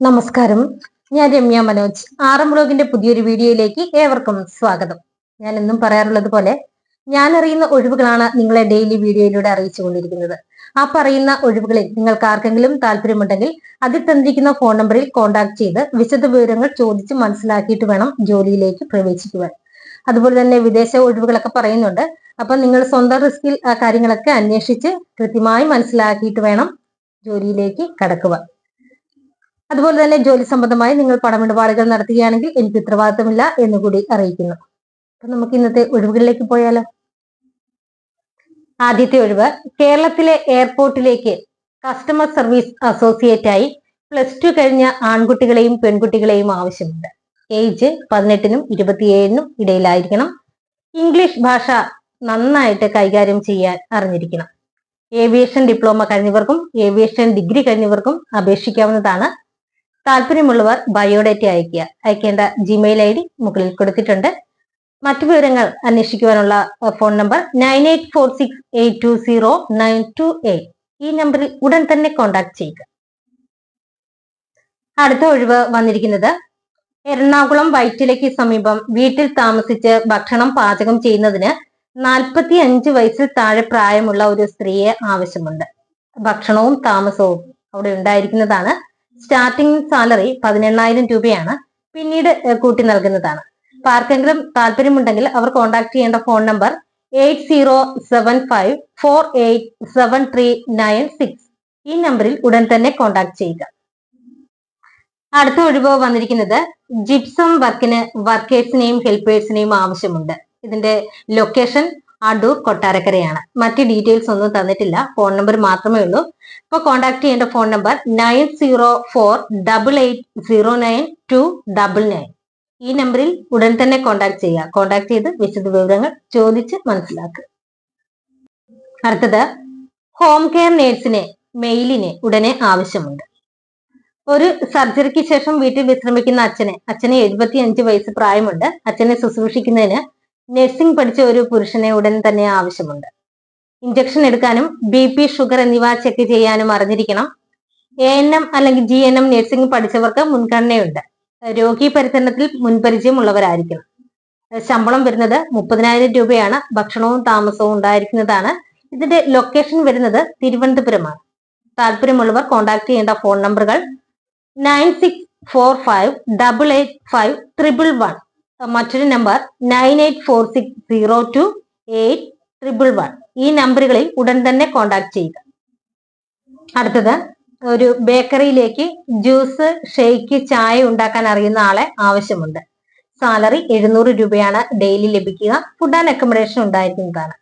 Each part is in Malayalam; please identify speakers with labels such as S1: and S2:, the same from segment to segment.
S1: നമസ്കാരം. ഞാൻ രമ്യ മനോജ്. ആറം ബ്ലോഗിന്റെ പുതിയൊരു വീഡിയോയിലേക്ക് ഏവർക്കും സ്വാഗതം. ഞാൻ എന്നും പറയാറുള്ളത് പോലെ ഞാൻ അറിയുന്ന ഒഴിവുകളാണ് നിങ്ങളെ ഡെയിലി വീഡിയോയിലൂടെ അറിയിച്ചുകൊണ്ടിരിക്കുന്നത് ആ പറയുന്ന ഒഴിവുകളിൽ നിങ്ങൾക്ക് ആർക്കെങ്കിലും താല്പര്യമുണ്ടെങ്കിൽ അതിൽ തന്നിരിക്കുന്ന ഫോൺ നമ്പറിൽ കോൺടാക്ട് ചെയ്ത് വിശദ വിവരങ്ങൾ ചോദിച്ച് മനസ്സിലാക്കിയിട്ട് വേണം ജോലിയിലേക്ക് പ്രവേശിക്കുവാൻ. അതുപോലെ തന്നെ വിദേശ ഒഴിവുകളൊക്കെ പറയുന്നുണ്ട്. അപ്പൊ നിങ്ങൾ സ്വന്തം റിസ്കിൽ കാര്യങ്ങളൊക്കെ അന്വേഷിച്ച് കൃത്യമായി മനസ്സിലാക്കിയിട്ട് വേണം ജോലിയിലേക്ക് കടക്കുവാൻ. അതുപോലെ തന്നെ ജോലി സംബന്ധമായി നിങ്ങൾ പണമിടപാടുകൾ നടത്തുകയാണെങ്കിൽ എനിക്ക് ഉത്തരവാദിത്തമില്ല എന്നുകൂടി അറിയിക്കുന്നു. അപ്പൊ നമുക്ക് ഇന്നത്തെ ഒഴിവുകളിലേക്ക് പോയാലോ? ആദ്യത്തെ ഒഴിവ് കേരളത്തിലെ എയർപോർട്ടിലേക്ക് കസ്റ്റമർ സർവീസ് അസോസിയേറ്റ് ആയി പ്ലസ് ടു കഴിഞ്ഞ ആൺകുട്ടികളെയും പെൺകുട്ടികളെയും ആവശ്യമുണ്ട്. ഏജ് പതിനെട്ടിനും ഇരുപത്തിയേഴിനും ഇടയിലായിരിക്കണം. ഇംഗ്ലീഷ് ഭാഷ നന്നായിട്ട് കൈകാര്യം ചെയ്യാൻ അറിഞ്ഞിരിക്കണം. ഏവിയേഷൻ ഡിപ്ലോമ കഴിഞ്ഞവർക്കും ഏവിയേഷൻ ഡിഗ്രി കഴിഞ്ഞവർക്കും അപേക്ഷിക്കാവുന്നതാണ് താല്പര്യമുള്ളവർ ബയോഡേറ്റ അയക്കുക അയക്കേണ്ട ജിമെയിൽ ഐ ഡി മുകളിൽ കൊടുത്തിട്ടുണ്ട്. മറ്റു വിവരങ്ങൾ അന്വേഷിക്കുവാനുള്ള phone number nine eight four six eight two zero nine two eight. ഈ നമ്പറിൽ ഉടൻ തന്നെ കോൺടാക്ട് ചെയ്യുക. അടുത്ത ഒഴിവ് വന്നിരിക്കുന്നത് എറണാകുളം വൈറ്റിലയ്ക്ക് സമീപം വീട്ടിൽ താമസിച്ച് ഭക്ഷണം പാചകം ചെയ്യുന്നതിന് നാൽപ്പത്തി അഞ്ച് വയസ്സിൽ താഴെ പ്രായമുള്ള ഒരു സ്ത്രീയെ ആവശ്യമുണ്ട്. ഭക്ഷണവും താമസവും അവിടെ ഉണ്ടായിരിക്കുന്നതാണ്. സ്റ്റാർട്ടിംഗ് സാലറി പതിനെണ്ണായിരം രൂപയാണ് പിന്നീട് കൂട്ടി നൽകുന്നതാണ്. ആർക്കെങ്കിലും താല്പര്യമുണ്ടെങ്കിൽ അവർ കോൺടാക്ട് ചെയ്യേണ്ട phone number eight zero seven five four eight seven three nine six ഈ നമ്പറിൽ ഉടൻ തന്നെ കോൺടാക്ട് ചെയ്യുക. അടുത്ത ഒഴിവ് വന്നിരിക്കുന്നത് ജിപ്സം വർക്കിന് വർക്കേഴ്സിനെയും ഹെൽപ്പേഴ്സിനെയും ആവശ്യമുണ്ട്. ഇതിന്റെ ലൊക്കേഷൻ അടൂർ കൊട്ടാരക്കരയാണ്. മറ്റ് ഡീറ്റെയിൽസ് ഒന്നും തന്നിട്ടില്ല. ഫോൺ നമ്പർ മാത്രമേ ഉള്ളൂ. ഇപ്പൊ കോൺടാക്ട് ചെയ്യേണ്ട phone number nine zero four double eight zero nine two double nine ഈ നമ്പറിൽ ഉടൻ തന്നെ കോൺടാക്ട് ചെയ്യുക. കോൺടാക്ട് ചെയ്ത് വിശദ വിവരങ്ങൾ ചോദിച്ച് മനസ്സിലാക്കുക. അടുത്തത് ഹോം കെയർ നേഴ്സിനെ മെയിലിന് ഉടനെ ആവശ്യമുണ്ട്. ഒരു സർജറിക്ക് ശേഷം വീട്ടിൽ വിശ്രമിക്കുന്ന അച്ഛനെ അച്ഛന് എഴുപത്തി അഞ്ച് വയസ്സ് പ്രായമുണ്ട്. അച്ഛനെ ശുശ്രൂഷിക്കുന്നതിന് നഴ്സിംഗ് പഠിച്ച ഒരു പുരുഷനെ ഉടൻ തന്നെ ആവശ്യമുണ്ട്. ഇഞ്ചക്ഷൻ എടുക്കാനും ബി പി ഷുഗർ എന്നിവ ചെക്ക് ചെയ്യാനും അറിഞ്ഞിരിക്കണം. എ എൻ എം അല്ലെങ്കിൽ ജി എൻ എം നഴ്സിംഗ് പഠിച്ചവർക്ക് മുൻഗണനയുണ്ട്. രോഗി പരിചരണത്തിൽ മുൻപരിചയമുള്ളവരായിരിക്കണം. ശമ്പളം വരുന്നത് മുപ്പതിനായിരം രൂപയാണ്. ഭക്ഷണവും താമസവും ഉണ്ടായിരിക്കുന്നതാണ്. ഇതിന്റെ ലൊക്കേഷൻ വരുന്നത് തിരുവനന്തപുരമാണ്. താല്പര്യമുള്ളവർ കോൺടാക്ട് ചെയ്യേണ്ട ഫോൺ നമ്പറുകൾ nine six four five double eight five triple one മറ്റൊരു number nine eight four six zero two eight triple one ഈ നമ്പറുകളിൽ ഉടൻ തന്നെ കോണ്ടാക്ട് ചെയ്യുക. അടുത്തത് ഒരു ബേക്കറിയിലേക്ക് ജ്യൂസ് ഷെയ്ക്ക് ചായ ഉണ്ടാക്കാൻ അറിയുന്ന ആളെ ആവശ്യമുണ്ട്. സാലറി എഴുന്നൂറ് രൂപയാണ് ഡെയിലി ലഭിക്കുക. ഫുഡ് ആൻഡ് അക്കോമഡേഷൻ ഉണ്ടായിരിക്കുന്നതാണ്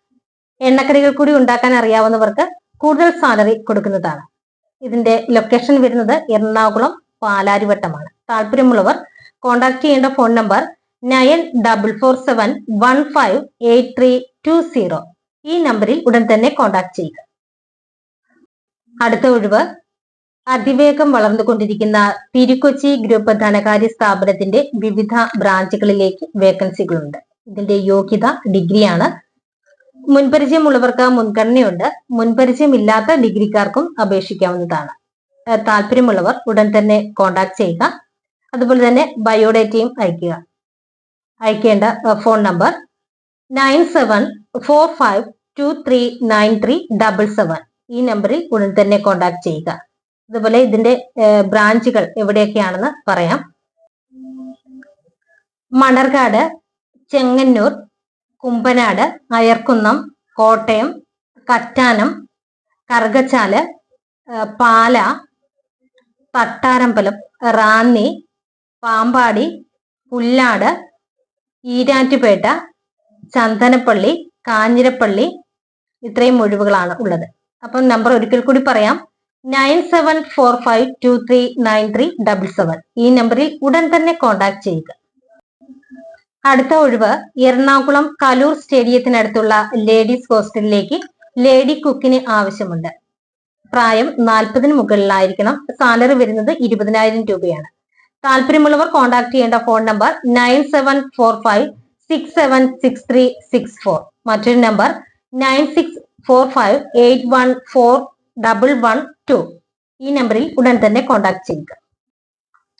S1: എണ്ണക്കറികൾ കൂടി ഉണ്ടാക്കാൻ അറിയാവുന്നവർക്ക് കൂടുതൽ സാലറി കൊടുക്കുന്നതാണ്. ഇതിന്റെ ലൊക്കേഷൻ വരുന്നത് എറണാകുളം പാലാരിവട്ടമാണ്. താല്പര്യമുള്ളവർ കോൺടാക്ട് ചെയ്യേണ്ട phone number nine double four seven one five eight three two zero. ഈ നമ്പറിൽ ഉടൻ തന്നെ കോൺടാക്ട് ചെയ്യുക. അടുത്ത ഒഴിവ്. അതിവേഗം വളർന്നുകൊണ്ടിരിക്കുന്ന തിരുക്കൊച്ചി ഗ്രൂപ്പ് ധനകാര്യ സ്ഥാപനത്തിന്റെ വിവിധ ബ്രാഞ്ചുകളിലേക്ക് വേക്കൻസികളുണ്ട്. ഇതിന്റെ യോഗ്യത ഡിഗ്രിയാണ്. മുൻപരിചയമുള്ളവർക്ക് മുൻഗണനയുണ്ട്. മുൻപരിചയമില്ലാത്ത ഡിഗ്രിക്കാർക്കും അപേക്ഷിക്കാവുന്നതാണ്. താല്പര്യമുള്ളവർ ഉടൻ തന്നെ കോൺടാക്ട് ചെയ്യുക. അതുപോലെ തന്നെ ബയോഡേറ്റയും അയക്കുക അയക്കേണ്ട phone number nine seven four five two three nine three double seven ഈ നമ്പറിൽ ഉടൻ തന്നെ കോൺടാക്ട് ചെയ്യുക. അതുപോലെ ഇതിന്റെ ബ്രാഞ്ചുകൾ എവിടെയൊക്കെയാണെന്ന് പറയാം. മണർകാട് ചെങ്ങന്നൂർ കുമ്പനാട് അയർക്കുന്നം കോട്ടയം കറ്റാനം കറുകച്ചാൽ പാല തട്ടാരമ്പലം റാന്നി പാമ്പാടി പുല്ലാട് ഈരാറ്റുപേട്ട ചന്ദനപ്പള്ളി കാഞ്ഞിരപ്പള്ളി ഇത്രയും ഒഴിവുകളാണ് ഉള്ളത്. അപ്പം നമ്പർ ഒരിക്കൽ കൂടി പറയാം. Nine seven four five two three nine three double seven ഈ നമ്പറിൽ ഉടൻ തന്നെ കോൺടാക്ട് ചെയ്യുക. അടുത്ത ഒഴിവ് എറണാകുളം കലൂർ സ്റ്റേഡിയത്തിനടുത്തുള്ള ലേഡീസ് ഹോസ്റ്റലിലേക്ക് ലേഡി കുക്കിന് ആവശ്യമുണ്ട്. പ്രായം നാൽപ്പതിന് മുകളിലായിരിക്കണം. സാലറി വരുന്നത് ഇരുപതിനായിരം രൂപയാണ്. താല്പര്യമുള്ളവർ കോൺടാക്ട് ചെയ്യേണ്ട phone number nine seven four five six seven six three six four മറ്റൊരു number nine six four five eight one four double one two ഈ നമ്പറിൽ ഉടൻ തന്നെ കോൺടാക്ട് ചെയ്യുക.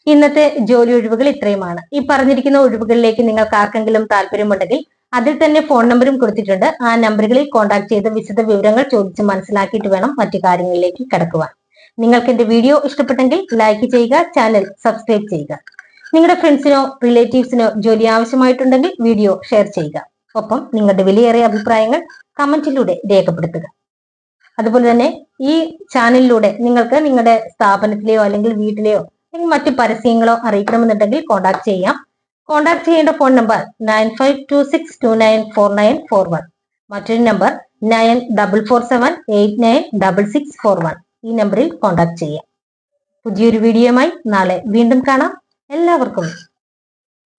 S1: ഇന്നത്തെ ജോലി ഒഴിവുകൾ ഇത്രയുമാണ്. ഈ പറഞ്ഞിരിക്കുന്ന ഒഴിവുകളിലേക്ക് നിങ്ങൾക്ക് ആർക്കെങ്കിലും താല്പര്യമുണ്ടെങ്കിൽ അതിൽ തന്നെ ഫോൺ നമ്പറും കൊടുത്തിട്ടുണ്ട്. ആ നമ്പറുകളിൽ കോൺടാക്ട് ചെയ്ത് വിശദ വിവരങ്ങൾ ചോദിച്ച് മനസ്സിലാക്കിയിട്ട് വേണം മറ്റു കാര്യങ്ങളിലേക്ക് കടക്കുവാൻ. നിങ്ങൾക്ക് എന്റെ വീഡിയോ ഇഷ്ടപ്പെട്ടെങ്കിൽ ലൈക്ക് ചെയ്യുക ചാനൽ സബ്സ്ക്രൈബ് ചെയ്യുക. നിങ്ങളുടെ ഫ്രണ്ട്സിനോ റിലേറ്റീവ്സിനോ ജോലി ആവശ്യമായിട്ടുണ്ടെങ്കിൽ വീഡിയോ ഷെയർ ചെയ്യുക. ഒപ്പം നിങ്ങളുടെ വിലയേറിയ അഭിപ്രായങ്ങൾ കമന്റിലൂടെ രേഖപ്പെടുത്തുക. അതുപോലെ തന്നെ ഈ ചാനലിലൂടെ നിങ്ങൾക്ക് നിങ്ങളുടെ സ്ഥാപനത്തിലെയോ അല്ലെങ്കിൽ വീട്ടിലെയോ അല്ലെങ്കിൽ മറ്റു പരസ്യങ്ങളോ അറിയിക്കണമെന്നുണ്ടെങ്കിൽ കോൺടാക്ട് ചെയ്യാം. കോൺടാക്ട് ചെയ്യേണ്ട phone number nine five two six two nine four nine four one മറ്റൊരു number nine double four seven eight nine double six four one ഈ നമ്പറിൽ കോൺടാക്ട് ചെയ്യാം. പുതിയൊരു വീഡിയോയുമായി നാളെ വീണ്ടും കാണാം. എല്ലാവർക്കും